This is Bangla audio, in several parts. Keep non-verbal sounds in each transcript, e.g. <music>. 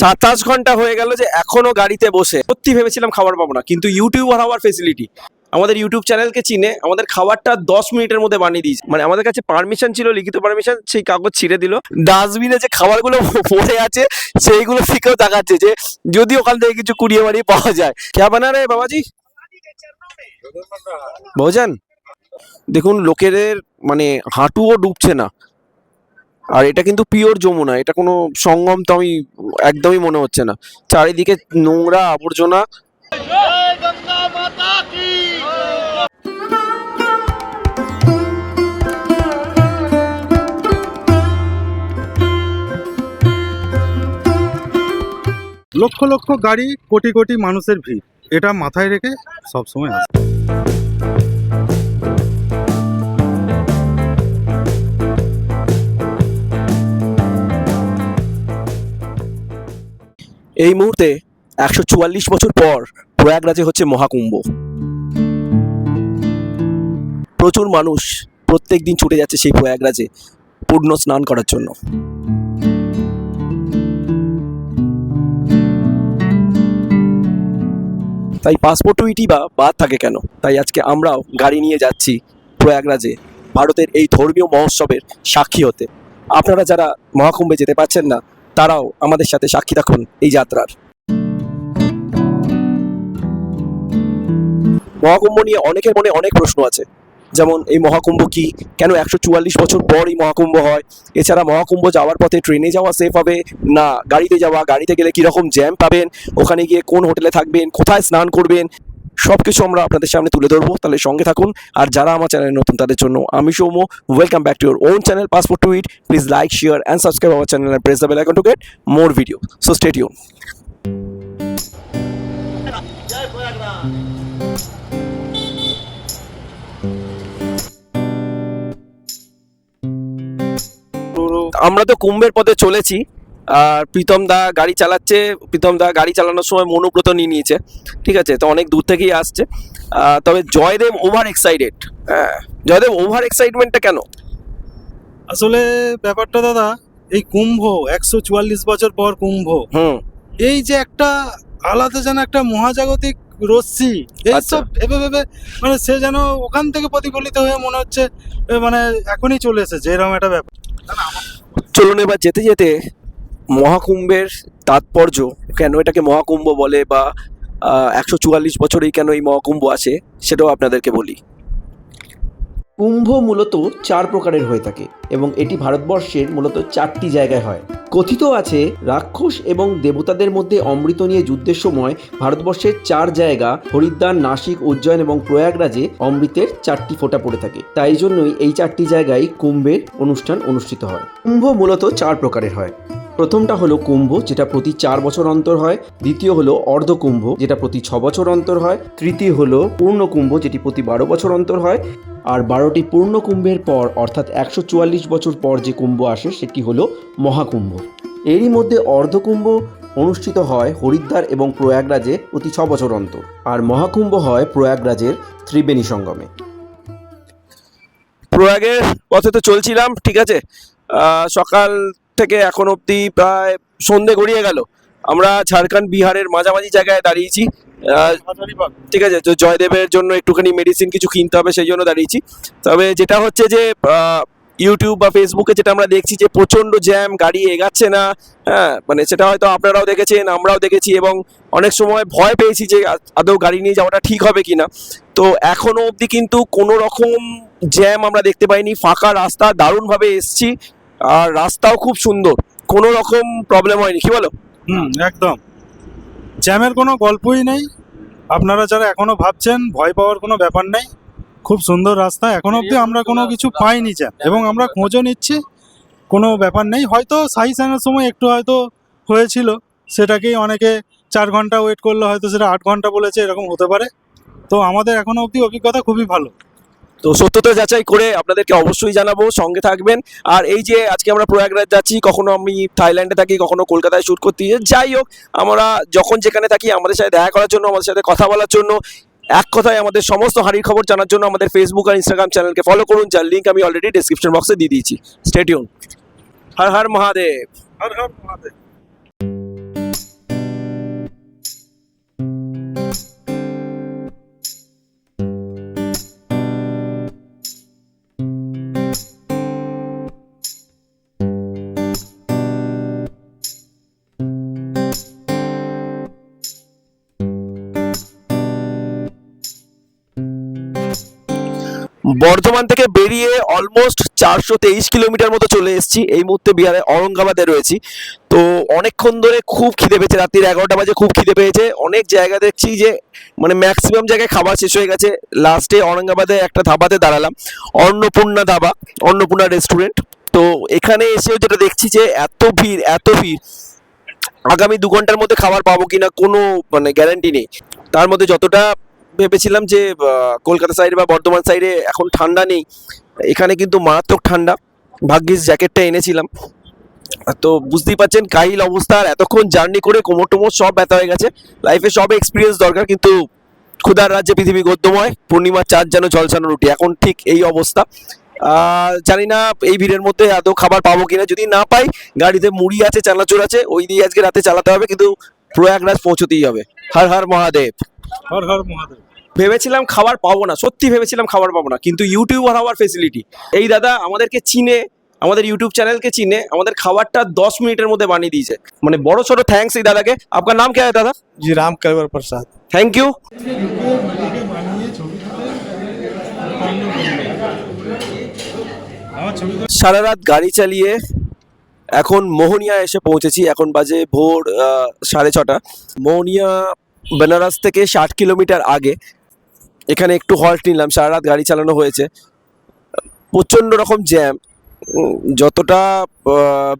সাতাশ ঘণ্টা হয়ে গেল যে এখনও গাড়িতে বসে। সত্যি ভেবেছিলাম খাবার পাবো না, কিন্তু ইউটিউবার হওয়ার ফেসিলিটি আমাদের ইউটিউব চ্যানেলকে চিনে আমাদের খাবারটা দশ মিনিটের মধ্যে বানিয়ে দিয়েছে। মানে আমাদের কাছে পারমিশন ছিল, লিখিত পারমিশন সেই কাগজ ছিঁড়ে দিল। ডাস্টবিনে যে খাবারগুলো <laughs> পড়ে আছে, সেইগুলো থেকেও দেখাচ্ছে যে যদি ওখান থেকে কিছু কুড়িয়ে বাড়িয়ে পাওয়া যায়। কে বানা রে বাবাজি? ভোজন, দেখুন লোকেদের মানে হাঁটুও ডুবছে না। আর এটা কিন্তু পিওর যমুনা, এটা কোনো সঙ্গম তো আমি একদমই মনে হচ্ছে না। চারিদিকে নোংরা আবর্জনা। লক্ষ লক্ষ গাড়ি, কোটি কোটি মানুষের ভিড়। এটা মাথায় রেখে সবসময় আসে এই মুহূর্তে একশো চুয়াল্লিশ বছর পর প্রয়াগরাজে হচ্ছে মহাকুম্ভ। প্রচুর মানুষ প্রত্যেক দিন ছুটে যাচ্ছে সেই প্রয়াগরাজে পূর্ণ স্নান করার জন্য। তাই পাসপোর্ট টুইটি বা বাদ থাকে কেন? তাই আজকে আমরাও গাড়ি নিয়ে যাচ্ছি প্রয়াগরাজে, ভারতের এই ধর্মীয় মহোৎসবের সাক্ষী হতে। আপনারা যারা মহাকুম্ভে যেতে পারছেন না তারাও আমাদের সাথে সাক্ষী থাকুন এই যাত্রার। মহাকুম্ভ নিয়ে অনেকের মনে অনেক প্রশ্ন আছে। যেমন, এই মহাকুম্ভ কি? কেন একশো চুয়াল্লিশ বছর পর এই মহাকুম্ভ হয়? এছাড়া মহাকুম্ভ যাওয়ার পথে ট্রেনে যাওয়া সেফ হবে? না, গাড়িতে যাওয়া, গাড়িতে গেলে কীরকম জ্যাম পাবেন? ওখানে গিয়ে কোন হোটেলে থাকবেন? কোথায় স্নান করবেন? সব কিছু আমরা আপনাদের সামনে তুলে ধরবো। তাহলে সঙ্গে থাকুন। আর যারা আমার চ্যানেলে নতুন, তাদের জন্য আমি Soumya. Welcome back to your own channel passport to it please like share and subscribe our channel press the bell icon to get more video so stay tuned. আমরা তো কুম্ভের পথে চলেছি। আর প্রীতম দা গাড়ি চালাচ্ছে। প্রীতম দা গাড়ি চালানোর সময় মনোব্রত নিয়ে নিয়েছে। ঠিক আছে? তো অনেক দূর থেকেই আসছে। তবে জয়দেব ওভার এক্সাইটেড হ্যাঁ। জয়দেব ওভার এক্সাইটমেন্টটা কেন? আসলে ব্যাপারটা দাদা এই কুম্ভ একশো চুয়াল্লিশ বছর পর কুম্ভ। হুম। এই যে একটা আলাদা যেন একটা মহাজাগতিক রশ্মি আচ্ছা। এইসব ভেবে ভেবে মানে সে যেন ওখান থেকে প্রতিফলিত হয়ে মনে হচ্ছে মানে এখনই চলে এসেছে। এরকম একটা ব্যাপার। চলুন এবার যেতে যেতে মহাকুম্ভের তাৎপর্য কেন এটাকে মহাকুম্ভ বলে বা একশো চুয়াল্লিশ বছরেই কেন এই মহাকুম্ভ আছে, সেটাও আপনাদেরকে বলি। কুম্ভ মূলত চার প্রকারের হয়ে থাকে এবং এটি ভারতবর্ষের মূলত চারটি জায়গায় হয়। কথিত আছে, রাক্ষস এবং দেবতাদের মধ্যে অমৃত নিয়ে যুদ্ধের সময় ভারতবর্ষের চার জায়গা, হরিদ্বার, নাসিক, উজ্জয়ন এবং প্রয়াগরাজে অমৃতের চারটি ফোঁটা পড়ে থাকে। তাই জন্যই এই চারটি জায়গায় কুম্ভের অনুষ্ঠান অনুষ্ঠিত হয়। কুম্ভ মূলত চার প্রকারের হয়। প্রথমটা হলো কুম্ভ, যেটা প্রতি চার বছর অন্তর হয়। দ্বিতীয় হলো অর্ধকুম্ভ, যেটা প্রতি ছ বছর অন্তর হয়। তৃতীয় হলো পূর্ণ কুম্ভ যেটি প্রতি বারো বছর অন্তর হয়। আর বারোটি পূর্ণ কুম্ভের পর, অর্থাৎ একশো চুয়াল্লিশ বছর পর যে কুম্ভ আসে, সেটি হলো মহাকুম্ভ। এরই মধ্যে অর্ধকুম্ভ অনুষ্ঠিত হয় হরিদ্বার এবং প্রয়াগরাজে প্রতি ছ বছর অন্তর। আর মহাকুম্ভ হয় প্রয়াগরাজের ত্রিবেণী সঙ্গমে। প্রয়াগের পথে তো চলছিলাম, ঠিক আছে? সকাল থেকে এখন অবধি প্রায় সন্ধে গড়িয়ে গেল। আমরা ঝাড়খণ্ড বিহারের মাঝামাঝি জায়গায় দাঁড়িয়েছি। ঠিক আছে তো জয়দেবের জন্য একটুখানি মেডিসিন কিছু কিনতে হবে সেই জন্য দাঁড়িয়েছি। তবে যেটা হচ্ছে যে ইউটিউব বা ফেসবুকে যেটা আমরা দেখছি যে প্রচণ্ড জ্যাম গাড়ি এগাচ্ছে না হ্যাঁ মানে সেটা হয়তো আপনারাও দেখেছেন আমরাও দেখেছি এবং অনেক সময় ভয় পেয়েছি যে আদৌ গাড়ি নিয়ে যাওয়াটা ঠিক হবে কিনা। তো এখনও অবধি কিন্তু কোনো রকম জ্যাম আমরা দেখতে পাইনি ফাঁকা রাস্তা দারুণভাবে এসছি। আর রাস্তাও খুব সুন্দর। কোনো রকম প্রবলেম হয়নি, কি বলো? হুম, একদম। জ্যামের কোনো গল্পই নেই। আপনারা যারা এখনও ভাবছেন, ভয় পাওয়ার কোনো ব্যাপার নেই। খুব সুন্দর রাস্তা। এখন অবধি আমরা কোনো কিছু পাইনি জ্যাম। এবং আমরা খোঁজও নিচ্ছি। কোনো ব্যাপার নেই। হয়তো সাই সাইনের সময় একটু হয়তো হয়েছিল। সেটাকেই অনেকে চার ঘণ্টা ওয়েট করলে। হয়তো সেটা আট ঘণ্টা বলেছে, এরকম হতে পারে। তো আমাদের এখনও অবধি অভিজ্ঞতা খুবই ভালো। তো সত্যতা যাচাই করে আপনাদেরকে অবশ্যই জানাব, সঙ্গে থাকবেন। আর এই যে আজকে আমরা প্রয়াগরাজ যাচ্ছি, কখনো আমি থাইল্যান্ডে থাকি, কখনো কলকাতায় শ্যুট করতে যাই। যাই হোক, আমরা যখন যেখানে থাকি, আমাদের সাথে দেখা করার জন্য, আমাদের সাথে কথা বলার জন্য, এক কথায় আমাদের সমস্ত হাঁড়ির খবর জানার জন্য আমাদের ফেসবুক আর ইনস্টাগ্রাম চ্যানেলকে ফলো করুন, যার লিঙ্ক আমি অলরেডি ডিসক্রিপশন বক্সে দিয়ে দিয়েছি। স্টেডিউন হর হর মহাদেব। হর হর মহাদেব। বেরিয়ে অলমোস্ট চারশো তেইশ কিলোমিটার মতো চলে এসেছি। এই মুহূর্তে বিহারে অরঙ্গাবাদে রয়েছি। তো অনেকক্ষণ ধরে খুব খিদে পেয়েছে। রাত্রির এগারোটা বাজে খুব খিদে পেয়েছে। অনেক জায়গা দেখছি যে মানে ম্যাক্সিমাম জায়গায় খাবার শেষ হয়ে গেছে। লাস্টে অরঙ্গাবাদে একটা ধাবাতে দাঁড়ালাম। অন্নপূর্ণা ধাবা, অন্নপূর্ণা রেস্টুরেন্ট তো এখানে এসেও যেটা দেখছি যে, এত ভিড় এত ভিড়। আগামী দু ঘণ্টার মধ্যে খাবার পাবো কিনা কোনো মানে গ্যারান্টি নেই। তার মধ্যে যতটা ভেবেছিলাম যে কলকাতা সাইডে বা বর্ধমান সাইডে এখন ঠান্ডা নেই। এখানে কিন্তু মারাত্মক ঠান্ডা। ভাগ্যিস জ্যাকেটটা এনেছিলাম। তো বুঝতেই পারছেন কাহিল অবস্থা আর এতক্ষণ জার্নি করে কোমর টোমর সব ব্যথা হয়ে গেছে। লাইফে সব এক্সপিরিয়েন্স দরকার, কিন্তু ক্ষুধার রাজ্যে পৃথিবী গদ্যময়। পূর্ণিমার চাঁদ যেন ঝলসানো রুটি। এখন ঠিক এই অবস্থা। জানি না এই ভিড়ের মধ্যে এত খাবার পাবো কিনা। যদি না পাই, গাড়িতে মুড়ি আছে, চানাচুর আছে, ওই দিয়ে আজকে রাতে চালাতে হবে, কিন্তু প্রয়াগরাজ পৌঁছতেই হবে। হর হর মহাদেব। হর হর মহাদেব। ভেবেছিলাম খাবার পাবো না সত্যি ভেবেছিলাম খাবার পাবো না কিন্তু ইউটিউবার হওয়ার ফেসিলিটি এই দাদা আমাদেরকে চিনে আমাদের ইউটিউব চ্যানেলকে চিনে আমাদের খাবারটা দশ মিনিটের মধ্যে বানিয়ে দিয়েছে। মানে বড় সড়ো থ্যাংকস এই দাদাকে। আপনার নাম কে দাদা? জি রাম কালবার প্রসাদ। থ্যাংক ইউ সারা রাত গাড়ি চালিয়ে এখন মোহনিয়া এসে পৌঁছেছি। এখন বাজে ভোর সাড়ে ছটা। মোহনিয়া বেনারস থেকে ষাট কিলোমিটার আগে এখানে একটু হল্ট নিলাম সারা রাত গাড়ি চালানো হয়েছে। প্রচণ্ড রকম জ্যাম যতটা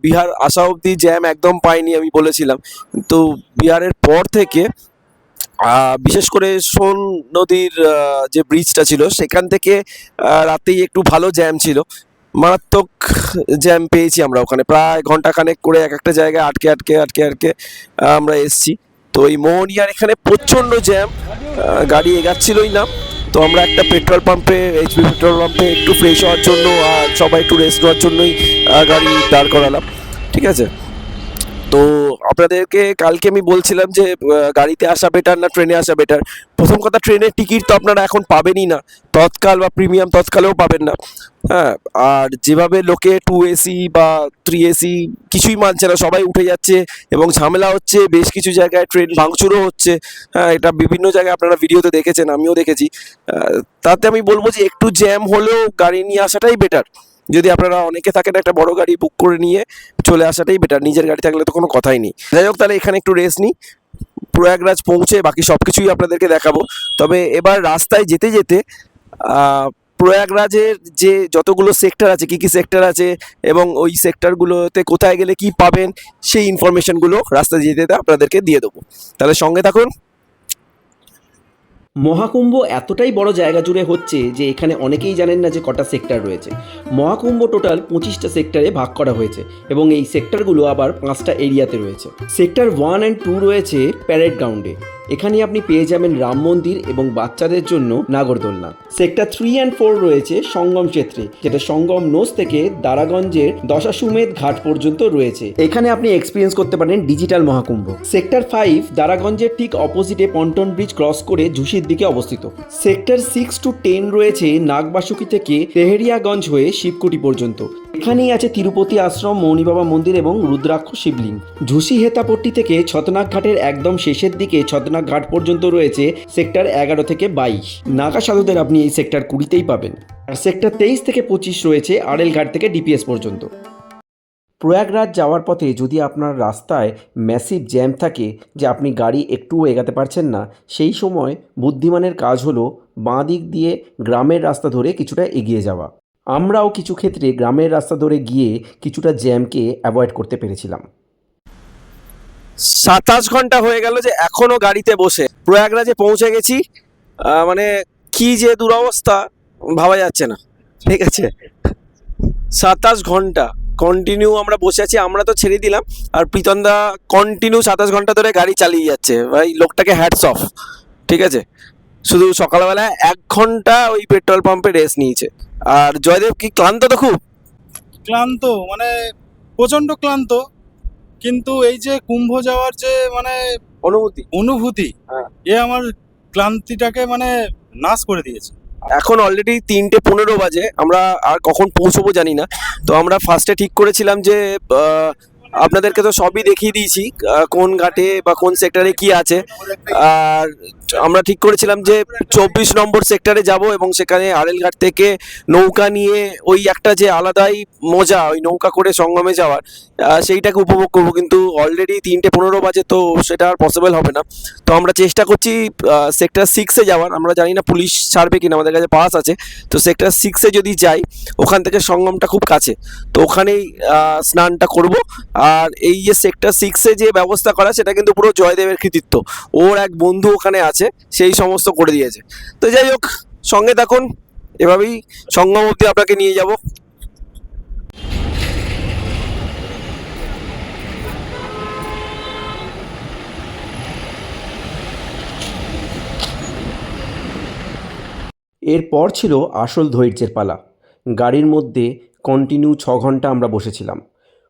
বিহার আসা অবধি জ্যাম একদম পাইনি আমি বলেছিলাম। কিন্তু বিহারের পর থেকে বিশেষ করে সোন নদীর যে ব্রিজটা ছিল, সেখান থেকে রাতেই একটু ভালো জ্যাম ছিল। মারাত্মক জ্যাম পেয়েছি আমরা ওখানে। প্রায় ঘণ্টা খানেক করে এক একটা জায়গায় আটকে আটকে আটকে আটকে আমরা এসছি। তো এই মোহনিয়ার এখানে প্রচণ্ড জ্যাম গাড়ি এগাচ্ছিলই না। তো আমরা একটা পেট্রোল পাম্পে এইচপি পেট্রোল পাম্পে একটু ফ্রেশ হওয়ার জন্য আর সবাই একটু রেস্ট নেওয়ার জন্যই গাড়ি দাঁড় করালাম। ঠিক আছে? তো আপনাদেরকে কালকে আমি বলছিলাম যে গাড়িতে আসা বেটার না ট্রেনে আসা বেটার প্রথম কথা ট্রেনের টিকিট তো আপনারা এখন পাবেনই না। তৎকাল বা প্রিমিয়াম তৎকালেও পাবেন না। হ্যাঁ আর যেভাবে লোকে টু এসি বা থ্রি এসি কিছুই মানছে না, সবাই উঠে যাচ্ছে এবং ঝামেলা হচ্ছে, বেশ কিছু জায়গায় ট্রেন ভাঙচুরও হচ্ছে। হ্যাঁ এটা বিভিন্ন জায়গায় আপনারা ভিডিওতে দেখেছেন, আমিও দেখেছি। তাতে আমি বলব যে, একটু জ্যাম হলেও গাড়ি নিয়ে আসাটাই বেটার যদি আপনারা অনেকে থাকেন একটা বড় গাড়ি বুক করে নিয়ে চলে আসাটাই বেটার নিজের গাড়ি থাকলে তো কোনো কথাই নেই। যাই হোক, তাহলে এখানে একটু রেস্ট নিই। প্রয়াগরাজ পৌঁছে বাকি সব কিছুই আপনাদেরকে দেখাবো। তবে এবার রাস্তায় যেতে যেতে প্রয়াগরাজের যে যতগুলো সেক্টর আছে, কি কি সেক্টর আছে এবং ওই সেক্টরগুলোতে কোথায় গেলে কি পাবেন, সেই ইনফরমেশনগুলো রাস্তায় যেতে যেতে আপনাদেরকে দিয়ে দেবো। তাহলে সঙ্গে থাকুন। মহাকুম্ভ এতটাই বড় জায়গা জুড়ে হচ্ছে যে এখানে অনেকেই জানেন না যে কটা সেক্টর রয়েছে। মহাকুম্ভ টোটাল পঁচিশটা সেক্টরে ভাগ করা হয়েছে এবং এই সেক্টরগুলো আবার পাঁচটা এরিয়াতে রয়েছে। সেক্টর ওয়ান অ্যান্ড টু রয়েছে প্যারেড গ্রাউন্ডে এখানে আপনি পেয়ে যাবেন রাম মন্দির এবং বাচ্চাদের জন্য নাগরদোলনা। সেক্টর থ্রি অ্যান্ড ফোর রয়েছে সঙ্গম ক্ষেত্রে, যেটা সঙ্গম নোস থেকে দারাগঞ্জের দশাশুমেধ ঘাট পর্যন্ত রয়েছে। এখানে আপনি এক্সপিরিয়েন্স করতে পারেন ডিজিটাল মহাকুম্ভ। সেক্টর ফাইভ দারাগঞ্জের ঠিক অপোজিটে পন্টন ব্রিজ ক্রস করে ঝুশির দিকে অবস্থিত। সেক্টর সিক্স টু টেন রয়েছে নাগবাসুকি থেকে তেহেরিয়াগঞ্জ হয়ে শিবকুটি পর্যন্ত। এখানেই আছে তিরুপতি আশ্রম মৌনি বাবা মন্দির এবং রুদ্রাক্ষ শিবলিঙ্গ। ঝুসি হেতাপট্টি থেকে ছতনাগ ঘাটের একদম শেষের দিকে ছতনাগ ঘাট পর্যন্ত রয়েছে সেক্টর এগারো থেকে বাইশ। নাগা সাধুদের আপনি এই সেক্টর কুড়িতেই পাবেন। আর সেক্টর তেইশ থেকে পঁচিশ রয়েছে আড়েল ঘাট থেকে ডিপিএস পর্যন্ত। প্রয়াগরাজ যাওয়ার পথে যদি আপনার রাস্তায় ম্যাসিভ জ্যাম থাকে যে আপনি গাড়ি একটুও এগাতে পারছেন না, সেই সময় বুদ্ধিমানের কাজ হলো বাঁ দিক দিয়ে গ্রামের রাস্তা ধরে কিছুটা এগিয়ে যাওয়া। আমরাও কিছু ক্ষেত্রে গ্রামের রাস্তা ধরে গিয়ে কিছুটা জ্যামকে অ্যাভয়েড করতে পেরেছিলাম। সাতাশ ঘণ্টা হয়ে গেল যে এখনও গাড়িতে বসে। প্রয়াগরাজে পৌঁছে গেছি। মানে কি যে দুরবস্থা, ভাবা যাচ্ছে না। ঠিক আছে? সাতাশ ঘণ্টা। কন্টিনিউ আমরা বসে আছি, আমরা তো ছেড়ে দিলাম। আর প্রীতমদা কন্টিনিউ সাতাশ ঘণ্টা ধরে গাড়ি চালিয়ে যাচ্ছে। ভাই, লোকটাকে হ্যাটস অফ ঠিক আছে? শুধু সকালবেলা এক ঘণ্টা ওই পেট্রোল পাম্পে রেস্ট নিয়েছে। আর জয়দেব কি ক্লান্ত তো খুব? ক্লান্ত মানে প্রচণ্ড ক্লান্ত কিন্তু এই যে কুম্ভ যাওয়ার যে মানে অনুভূতি। অনুভূতি হ্যাঁ। এ আমার ক্লান্তিটাকে মানে নাশ করে দিয়েছে। এখন অলরেডি তিনটে পনেরো বাজে আমরা আর কখন পৌঁছবো জানি না। তো আমরা ফার্স্টে ঠিক করেছিলাম যে আপনাদেরকে তো সবই দেখিয়ে দিয়েছি কোন ঘাটে বা কোন সেক্টরে কি আছে। আর আমরা ঠিক করেছিলাম যে চব্বিশ নম্বর সেক্টরে যাব এবং সেখানে আড়েলঘাট থেকে নৌকা নিয়ে ওই একটা যে আলাদাই মজা, ওই নৌকা করে সঙ্গমে যাওয়ার সেইটাকে উপভোগ করব। কিন্তু অলরেডি তিনটে পনেরো বাজে তো সেটা আর পসিবল হবে না। তো আমরা চেষ্টা করছি সেক্টর সিক্সে যাওয়ার। আমরা জানি না পুলিশ ছাড়বে কিনা, আমাদের কাছে পাস আছে। তো সেক্টর সিক্সে যদি যাই, ওখান থেকে সঙ্গমটা খুব কাছে। তো ওখানেই স্নানটা করব। আর এই যে সেক্টর সিক্সে যে ব্যবস্থা করা, সেটা কিন্তু পুরো জয়দেবের কৃতিত্ব। ওর এক বন্ধু ওখানে আছে। সেই সমস্ত করে দিয়েছে। তো যাই হোক, সঙ্গে থাকুন, এভাবেই সঙ্গম অবধি আপনাকে নিয়ে যাব। এরপর ছিল আসল ধৈর্যের পালা। গাড়ির মধ্যে কন্টিনিউ ছ ঘণ্টা আমরা বসেছিলাম।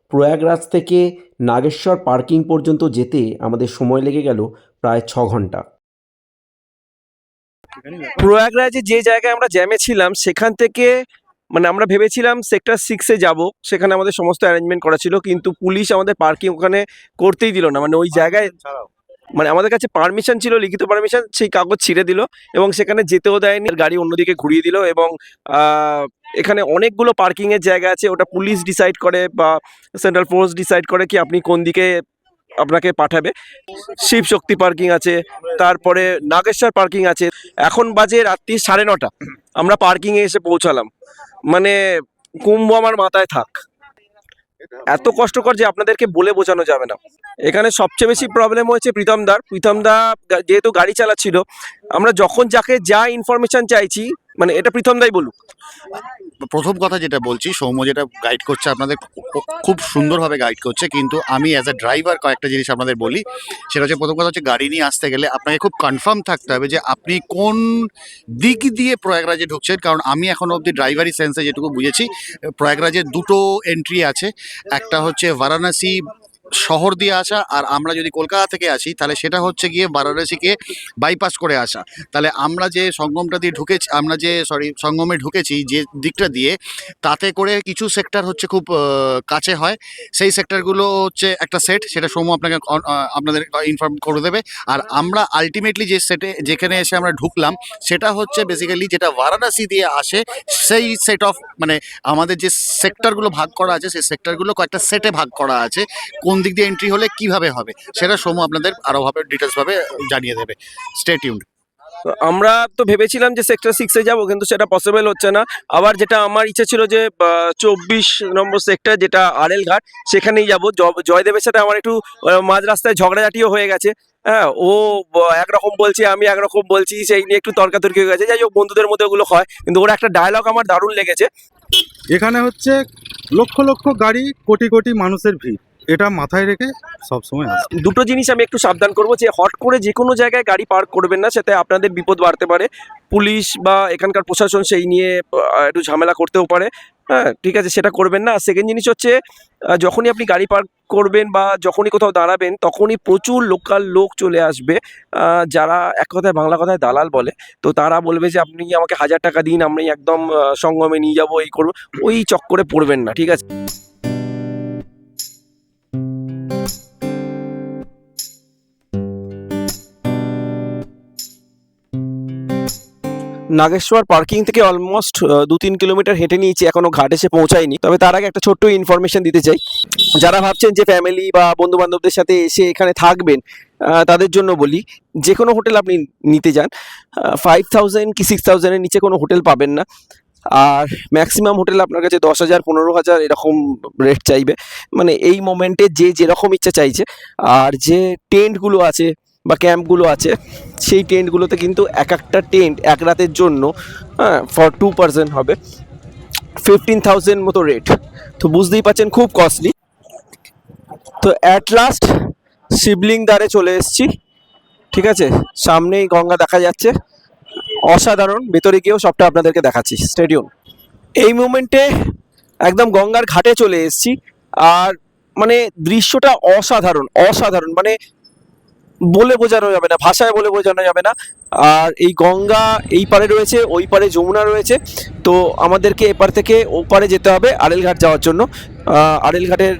প্রয়াগরাজ থেকে নাগেশ্বর পার্কিং পর্যন্ত যেতে আমাদের সময় লেগে গেল প্রায় ছ ঘণ্টা। প্রয়াগরাজে যে জায়গায় আমরা জ্যামে ছিলাম সেখান থেকে মানে আমরা ভেবেছিলাম সেক্টর সিক্সে যাব। সেখানে আমাদের সমস্ত অ্যারেঞ্জমেন্ট করা ছিল কিন্তু পুলিশ আমাদের পার্কিং ওখানে করতেই দিল না। মানে ওই জায়গায় মানে আমাদের কাছে পারমিশন ছিল লিখিত পারমিশন সেই কাগজ ছিঁড়ে দিল এবং সেখানে যেতেও দেয়নি। গাড়ি অন্যদিকে ঘুরিয়ে দিল এবং এখানে অনেকগুলো পার্কিংয়ের জায়গা আছে। ওটা পুলিশ ডিসাইড করে বা সেন্ট্রাল ফোর্স ডিসাইড করে কি আপনি কোন দিকে আপনাকে পাঠাবে। শিব শক্তি পার্কিং আছে, তারপরে নাগেশ্বর পার্কিং আছে। এখন বাজে রাত্রি সাড়ে নটা। আমরা পার্কিং এ এসে পৌঁছালাম। মানে কুম্ভ আমার মাথায় থাক। এত কষ্টকর যে আপনাদেরকে বলে বোঝানো যাবে না। এখানে সবচেয়ে বেশি প্রবলেম হয়েছে প্রীতমদার প্রীতমদা যেহেতু গাড়ি চালাচ্ছিল, আমরা যখন যাকে যা ইনফরমেশন চাইছি মানে এটা প্রীতমদাই বলুক। প্রথম কথা যেটা বলছি, সৌম্য যেটা গাইড করছে আপনাদের, খুব সুন্দরভাবে গাইড করছে, কিন্তু আমি অ্যাজ আ ড্রাইভার কয়েকটা জিনিস আপনাদের বলি। সেটা হচ্ছে, প্রথম কথা হচ্ছে গাড়ি নিয়ে আসতে গেলে আপনাকে খুব কনফার্ম থাকতে হবে যে আপনি কোন দিক দিয়ে প্রয়াগরাজে ঢুকছেন। কারণ আমি এখন অবধি ড্রাইভারি সেন্সে যেটুকু বুঝেছি প্রয়াগরাজের দুটো এন্ট্রি আছে। একটা হচ্ছে বারাণসী শহর দিয়ে আসা আর আমরা যদি কলকাতা থেকে আসি, তাহলে সেটা হচ্ছে গিয়ে বারাণসীকে বাইপাস করে আসা। তাহলে আমরা যে সঙ্গমটা দিয়ে ঢুকেছি, আমরা যে সরি সঙ্গমে ঢুকেছি যে দিকটা দিয়ে, তাতে করে কিছু সেক্টর হচ্ছে খুব কাছে হয়। সেই সেক্টরগুলো হচ্ছে একটা সেট সেটা সময় আপনাকে আপনাদের ইনফর্ম করে দেবে। আর আমরা আলটিমেটলি যে সেটে যেখানে এসে আমরা ঢুকলাম, সেটা হচ্ছে বেসিক্যালি যেটা বারাণসী দিয়ে আসে, সেই সেট অফ মানে আমাদের যে সেক্টরগুলো ভাগ করা আছে, সেই সেক্টরগুলো কয়েকটা সেটে ভাগ করা আছে। কোন দিক দিয়ে এন্ট্রি হলে কীভাবে হবে? সেটা সময় আপনাদের আরও ভাবে ডিটেলস ভাবে জানিয়ে দেবে। স্টে টিউন্ড তো আমরা তো ভেবেছিলাম যে সেক্টর সিক্সে যাব কিন্তু সেটা পসিবল হচ্ছে না। আবার যেটা আমার ইচ্ছে ছিল যে চব্বিশ নম্বর সেক্টর যেটা আড়েল ঘাট সেখানেই যাব। জয়দেবের সাথে আমার একটু মাঝ রাস্তায় ঝগড়াঝাটিও হয়ে গেছে। হ্যাঁ ও একরকম বলছে আমি একরকম বলছি সেই নিয়ে একটু তর্কাতর্কি হয়ে গেছে। যাই হোক বন্ধুদের মধ্যে ওগুলো হয় কিন্তু ওর একটা ডায়লগ আমার দারুণ লেগেছে। এখানে হচ্ছে লক্ষ লক্ষ গাড়ি কোটি কোটি মানুষের ভিড়। এটা মাথায় রেখে সবসময় দুটো জিনিস আমি একটু সাবধান করব যে, হট করে যে কোনো জায়গায় গাড়ি পার্ক করবেন না সাথে আপনাদের বিপদ বাড়তে পারে। পুলিশ বা এখানকার প্রশাসন সেই নিয়ে একটু ঝামেলা করতেও পারে। হ্যাঁ ঠিক আছে, সেটা করবেন না। সেকেন্ড জিনিস হচ্ছে যখনই আপনি গাড়ি পার্ক করবেন বা যখনই কোথাও দাঁড়াবেন, তখনই প্রচুর লোকাল লোক চলে আসবে যারা এক কথায় বাংলা কথায় দালাল বলে। তো তারা বলবে যে, আপনি আমাকে হাজার টাকা দিন, আমি একদম সঙ্গমে নিয়ে যাব, এই করব। ওই চক্করে পড়বেন না, ঠিক আছে? নাগেশ্বর পার্কিং থেকে অলমোস্ট দু তিন কিলোমিটার হেঁটে নিয়েছি, এখনও ঘাট এসে পৌঁছায়নি। তবে তার আগে একটা ছোট্ট ইনফরমেশন দিতে চাই। যারা ভাবছেন যে ফ্যামিলি বা বন্ধু বান্ধবদের সাথে এসে এখানে থাকবেন তাদের জন্য বলি, যে কোনো হোটেল আপনি নিতে যান ফাইভ থাউজেন্ড কি সিক্স থাউজেন্ডের নিচে কোনো হোটেল পাবেন না। আর ম্যাক্সিমাম হোটেল আপনার কাছে দশ হাজার, পনেরো হাজার এরকম রেট চাইবে। মানে এই মোমেন্টে যে যেরকম ইচ্ছা চাইছে। আর যে টেন্টগুলো আছে বা ক্যাম্পগুলো আছে, সেই টেন্টগুলোতে কিন্তু এক একটা টেন্ট এক রাতের জন্য হ্যাঁ ফর টু পার্সেন্ট হবে। ফিফটিন থাউজেন্ড মতো রেট তো বুঝতেই পারছেন খুব কস্টলি তো অ্যাট লাস্ট শিবলিং দ্বারে চলে এসেছি। ঠিক আছে? সামনেই গঙ্গা দেখা যাচ্ছে। অসাধারণ। ভেতরে গিয়েও সবটা আপনাদেরকে দেখাচ্ছি। স্টেডিয়াম এই মুমেন্টে একদম গঙ্গার ঘাটে চলে এসেছি। আর মানে দৃশ্যটা অসাধারণ অসাধারণ। মানে বলে বোঝানো যাবে না, ভাষায় বলে বোঝানো যাবে না। আর এই গঙ্গা এই পারে রয়েছে, ওই পারে যমুনা রয়েছে। তো আমাদেরকে এপার থেকে ওপারে যেতে হবে আড়েলঘাট যাওয়ার জন্য। আড়েলঘাটের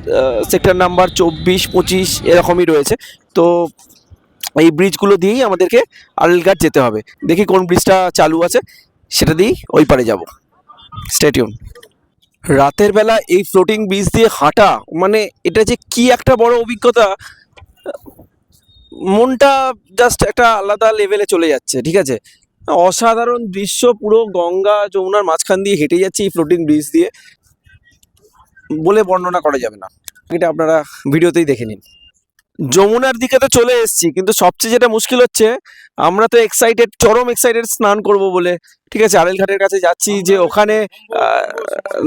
সেক্টর নাম্বার চব্বিশ, পঁচিশ এরকমই রয়েছে। তো এই ব্রিজগুলো দিয়েই আমাদেরকে আড়েলঘাট যেতে হবে। দেখি কোন ব্রিজটা চালু আছে। সেটা দিয়েই ওই পারে যাব। স্টেডিয়াম রাতের বেলা এই ফ্লোটিং ব্রিজ দিয়ে হাঁটা মানে এটা যে কি একটা বড় অভিজ্ঞতা। মনটা জাস্ট একটা আলাদা লেভেলে চলে যাচ্ছে, ঠিক আছে? অসাধারণ দৃশ্য, পুরো গঙ্গা যমুনার মাঝখান দিয়ে হেঁটে যাচ্ছে, এই ফ্লোটিং ব্রিজ দিয়ে। বলে বর্ণনা করা যাবে না। এটা আপনারা ভিডিওতেই দেখে নিন। যমুনার দিকে তো চলে এসেছি, কিন্তু সবচেয়ে যেটা মুশকিল হচ্ছে, আমরা তো এক্সাইটেড চরম এক্সাইটেড স্নান করব বলে, ঠিক আছে? আড়েল ঘাটের কাছে যাচ্ছি যে ওখানে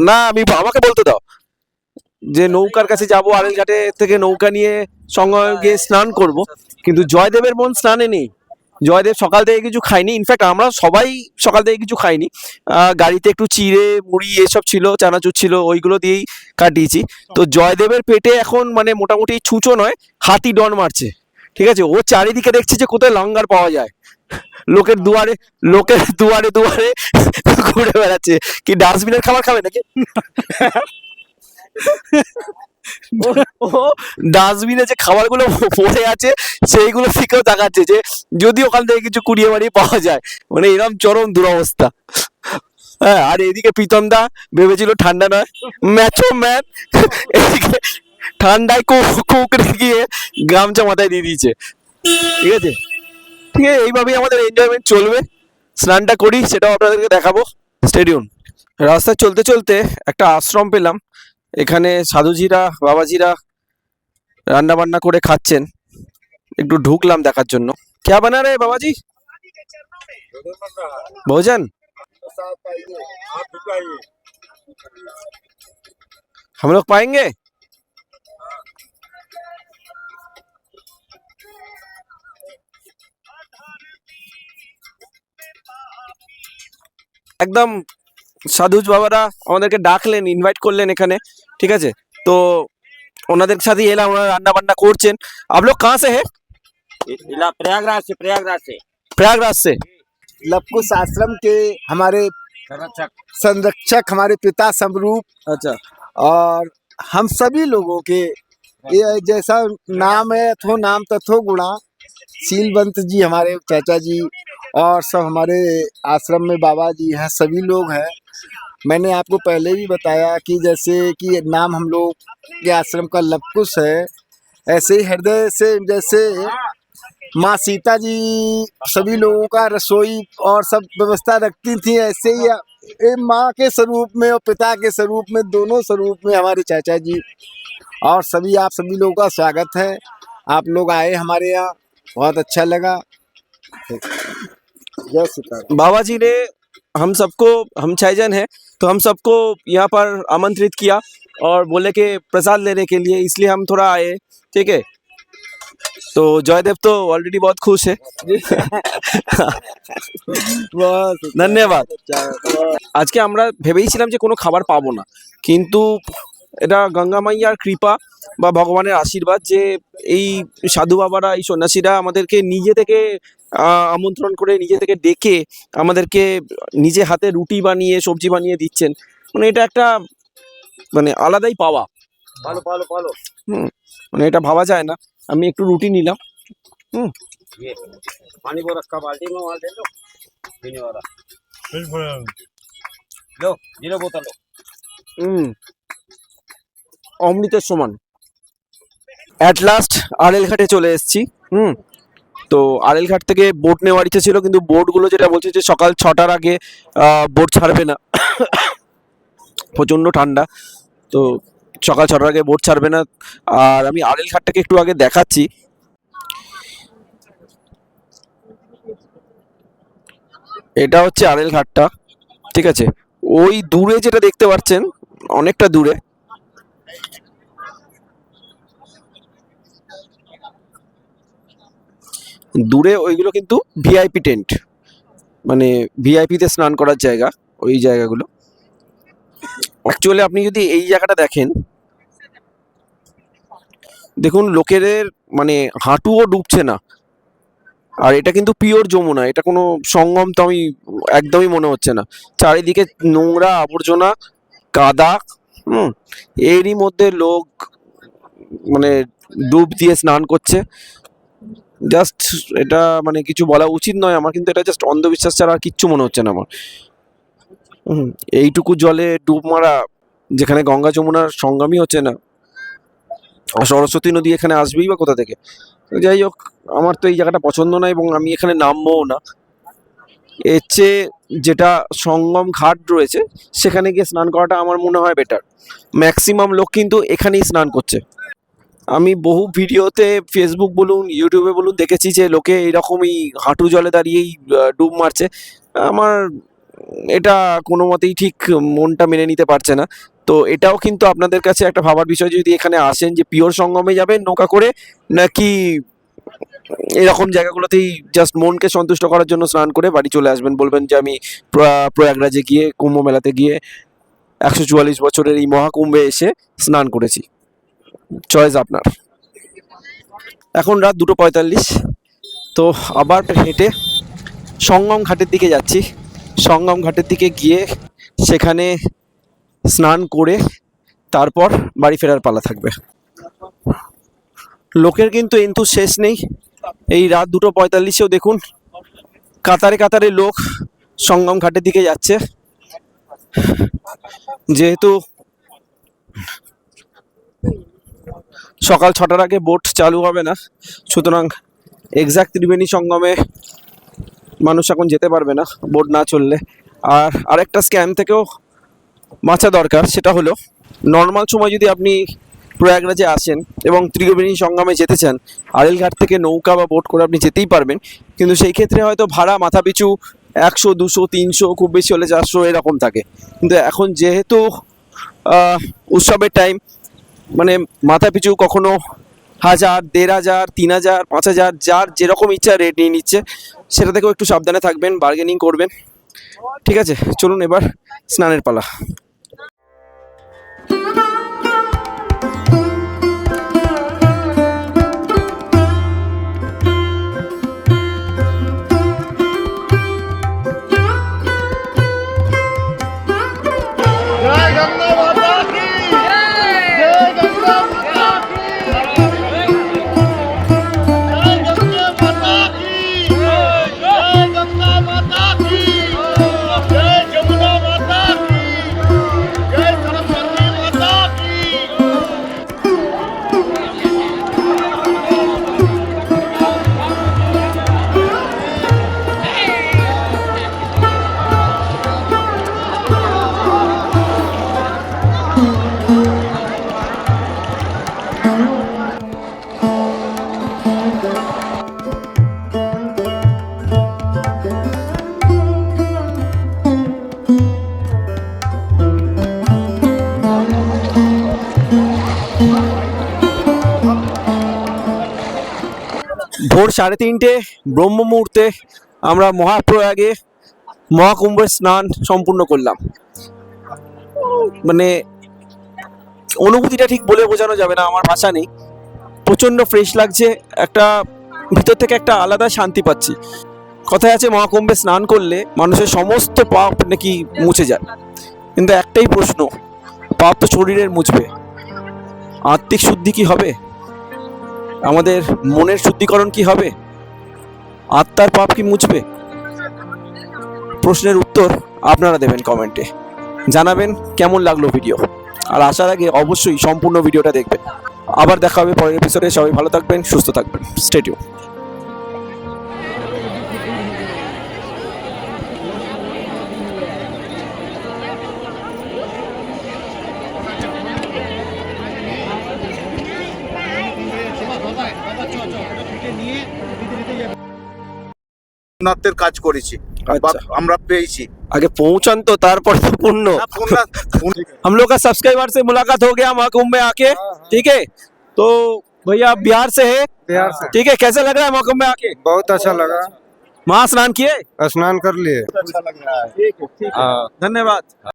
না, আমি আমাকে বলতে দাও। যে নৌকার কাছে যাব, আড়েল ঘাটে থেকে নৌকা নিয়ে সঙ্গে গিয়ে স্নান করব। কিন্তু জয়দেবের মন স্নানে নেই। জয়দেব সকাল থেকে কিছু খাইনি ইনফ্যাক্ট আমরা সবাই সকাল থেকে কিছু খাইনি গাড়িতে একটু চিড়ে, মুড়ি এসব ছিল, চানাচুর ছিল, ওইগুলো দিয়েই কাটিয়েছি। তো জয়দেবের পেটে এখন মানে মোটামুটি ছুঁচো নয়, হাতি ডন মারছে। ঠিক আছে? ও চারিদিকে দেখছে যে কোথায় লঙ্গার পাওয়া যায়। লোকের দুয়ারে লোকের দুয়ারে দুয়ারে ঘুরে বেড়াচ্ছে। কি ডাস্টবিনের খাবার খাবে নাকি? ডাস্টবিনে যে খাবারগুলো পড়ে আছে, সেইগুলো থেকেও দেখাচ্ছে যে যদি ওখান থেকে কিছু কুড়িয়ে বাড়িয়ে পাওয়া যায়। মানে এরকম চরম দুরবস্থা। হ্যাঁ আর এদিকে প্রীতম দা ভেবেছিল ঠান্ডা নয়। ম্যাচো ম্যান এদিকে ঠান্ডায় কুকড়ে গিয়ে গামছা মাথায় দিয়ে দিয়েছে। ঠিক আছে? ঠিক আছে, এইভাবেই আমাদের এনজয়মেন্ট চলবে। স্নানটা করি, সেটাও আপনাদেরকে দেখাবো। স্টেডিয়াম রাস্তায় চলতে চলতে একটা আশ্রম পেলাম। এখানে সাধুজিরা বাবাজিরা রান্না বান্না করে খাচ্ছেন একটু ঢুকলাম দেখার জন্য क्या बना रहे बाबा जी भोजन हम लोग पाएंगे একদম সাধুজ বাবারা আমাদেরকে ডাকলেন ইনভাইট করলেন এখানে ঠিক আছে তো ওনাদের সাথে এলাম ওনারা রান্না বান্না করছেন आप लोग कहाँ से हैं जिला प्रयागराज से प्रयागराज से प्रयागराज से लवकुश आश्रम के हमारे संरक्षक संरक्षक हमारे पिता समरूप अच्छा और हम सभी लोगों के ये जैसा नाम है अथो नाम तथो गुणा शीलवंत जी हमारे चाचा जी और सब हमारे आश्रम में बाबा जी हैं सभी लोग हैं मैंने आपको पहले भी बताया कि जैसे कि नाम हम लोग के आश्रम का लवकुश है, ऐसे ही हृदय से जैसे माँ सीता जी सभी लोगों का रसोई और सब व्यवस्था रखती थी, ऐसे ही माँ के स्वरूप में और पिता के स्वरूप में, दोनों स्वरूप में हमारे चाचा जी और सभी, आप सभी लोगों का स्वागत है। आप लोग आए हमारे यहाँ, बहुत अच्छा लगा। जय सीता बाबा जी ने हम सबको, हम छह जन हैं तो हम सबको यहाँ पर आमंत्रित किया और बोले कि प्रसाद लेने के लिए इसलिए हम थोड़ा आए ठीक है तो जयदेव तो ऑलरेडी बहुत खुश है <laughs> बहुत ধন্যবাদ আজকে আমরা ভেবেইছিলাম যে কোনো খাবার পাবো না কিন্তু এটা গঙ্গা মাইয়ার কৃপা বা ভগবানের আশীর্বাদ যে এই সাধু বাবারা এই সন্ন্যাসীরা আমাদেরকে নিজে থেকে আহ, আমন্ত্রণ করে নিজে থেকে ডেকে আমাদেরকে নিজে হাতে রুটি বানিয়ে সবজি বানিয়ে দিচ্ছেন মানে এটা একটা মানে আলাদাই পাওয়া पालो पालो पालो মানে এটা ভাবা যায় না আমি একটু রুটি নিলাম ये पानी को रखा बाल्टी में वहाँ दे लो पीने वाला लो जीरो बोतल लो হুম অমৃতের সমান। অ্যাট লাস্ট আড়েল ঘাটে চলে এসেছি, হুম? তো আড়েল ঘাট থেকে বোট নেওয়ার ইচ্ছে ছিল, কিন্তু বোটগুলো যেটা বলছে যে সকাল ছটার আগে বোট ছাড়বে না। প্রচণ্ড ঠান্ডা। তো সকাল ছটার আগে বোট ছাড়বে না। আর আমি আড়েল ঘাটটাকে একটু আগে দেখাচ্ছি। এটা হচ্ছে আড়েল ঘাটটা, ঠিক আছে? ওই দূরে যেটা দেখতে পাচ্ছেন, অনেকটা দূরে দূরে ওইগুলো কিন্তু ভিআইপি টেন্ট মানে ভিআইপিতে স্নান করার জায়গা, ওই জায়গাগুলো। অ্যাকচুয়ালি আপনি যদি এই জায়গাটা দেখেন, দেখুন লোকেদের মানে হাঁটুও ডুবছে না। আর এটা কিন্তু পিওর যমুনা, এটা কোনো সঙ্গম তো আমি একদমই মনে হচ্ছে না। চারিদিকে নোংরা আবর্জনা কাদা হুম এরই মধ্যে লোক মানে ডুব দিয়ে স্নান করছে। জাস্ট এটা মানে কিছু বলা উচিত নয় আমার কিন্তু এটা জাস্ট অন্ধবিশ্বাস ছাড়া আর কিচ্ছু মনে হচ্ছে না আমার। হুম, এইটুকু জলে ডুব মারা যেখানে গঙ্গা যমুনার সঙ্গমই হচ্ছে না। আর সরস্বতী নদী এখানে আসবেই বা কোথা থেকে? যাই হোক আমার তো এই জায়গাটা পছন্দ না এবং আমি এখানে নামবও না। এর চেয়ে যেটা সঙ্গম ঘাট রয়েছে, সেখানে গিয়ে স্নান করাটা আমার মনে হয় বেটার ম্যাক্সিমাম লোক কিন্তু এখানেই স্নান করছে। আমি বহু ভিডিওতে ফেসবুক বলুন ইউটিউবে বলুন, দেখেছি যে লোকে এরকমই হাঁটু জলে দাঁড়িয়েই ডুব মারছে। আমার এটা কোনো মতেই ঠিক মনটা মেনে নিতে পারছে না। তো এটাও কিন্তু আপনাদের কাছে একটা ভাবার বিষয়, যদি এখানে আসেন যে পিওর সঙ্গমে যাবেন নৌকা করে, নাকি এরকম জায়গাগুলোতেই জাস্ট মনকে সন্তুষ্ট করার জন্য স্নান করে বাড়ি চলে আসবেন। বলবেন যে, আমি প্রয়াগরাজে গিয়ে, কুম্ভ মেলাতে গিয়ে একশো চুয়াল্লিশ বছরের এই মহাকুম্ভে এসে স্নান করেছি। চয়েস আপনার। এখন রাত দুটো পঁয়তাল্লিশ। তো আবার হেঁটে সঙ্গম ঘাটের দিকে যাচ্ছি। সঙ্গম ঘাটের দিকে গিয়ে সেখানে স্নান করে তারপর বাড়ি ফেরার পালা থাকবে। লোকের কিন্তু কিন্তু শেষ নেই। এই রাত দুটো পঁয়তাল্লিশেও দেখুন, কাতারে কাতারে লোক সঙ্গম ঘাটের দিকে যাচ্ছে। যেহেতু সকাল ছটার আগে বোট চালু হবে না, সুতরাং এক্সাক্ট ত্রিবেণী সঙ্গমে মানুষ এখন যেতে পারবে না বোট না চললে আর আরেকটা স্ক্যাম থেকেও বাঁচা দরকার, সেটা হলো নর্মাল সময় যদি আপনি প্রয়াগরাজে আসেন এবং ত্রিবেণী সঙ্গমে যেতে চান আরেল ঘাট থেকে নৌকা বা বোট করে আপনি যেতেই পারবেন। কিন্তু সেই ক্ষেত্রে হয়তো ভাড়া মাথা পিছু একশো, দুশো, তিনশো, খুব বেশি হলে চারশো এরকম থাকে। কিন্তু এখন যেহেতু উৎসবের টাইম মানে মাথা পিছু কখনো হাজার, দেড় হাজার, তিন হাজার, পাঁচ হাজার, যার যেরকম ইচ্ছা রেট নিয়ে নিচ্ছে, সেটা থেকেও একটু সাবধানে থাকবেন বার্গেনিং করবেন। ঠিক আছে, চলুন এবার স্নানের পালা। ভোর সাড়ে তিনটে, ব্রহ্ম মুহূর্তে আমরা মহাপ্রয়াগে মহাকুম্ভের স্নান সম্পূর্ণ করলাম। মানে অনুভূতিটা ঠিক বলে বোঝানো যাবে না, আমার ভাষা নেই। প্রচণ্ড ফ্রেশ লাগছে, একটা ভিতর থেকে একটা আলাদা শান্তি পাচ্ছি। কথায় আছে, মহাকুম্ভে স্নান করলে মানুষের সমস্ত পাপ নাকি মুছে যায়। কিন্তু একটাই প্রশ্ন, পাপ তো শরীরের মুছবে। আত্মিক শুদ্ধি কি হবে? আমাদের মনের শুদ্ধিকরণ কি হবে? আত্মার পাপ কি মুছবে? প্রশ্নের উত্তর আপনারা দেবেন কমেন্টে। জানাবেন কেমন লাগল ভিডিও। আর আসার আগে অবশ্যই সম্পূর্ণ ভিডিওটা দেখবেন। আবার দেখা হবে পরের এপিসোডে সবাই ভালো থাকবেন, সুস্থ থাকবেন। স্টেডিও পুণ্যার্থের কাজ করেছি বা আচ্ছা আমরা পেয়েছি आगे पहुंचन तो तारपर तो पुण्य না, পুণ্যার্থ- পুণ্য- हम लोग का सब्सक्राइबर से मुलाकात हो गया महाकुंभ में आके ठीक है तो भैया आप बिहार से है बिहार से ठीक है कैसे लग रहा है महाकुंभ में आके बहुत अच्छा लगा महा स्नान किए स्नान कर लिए धन्यवाद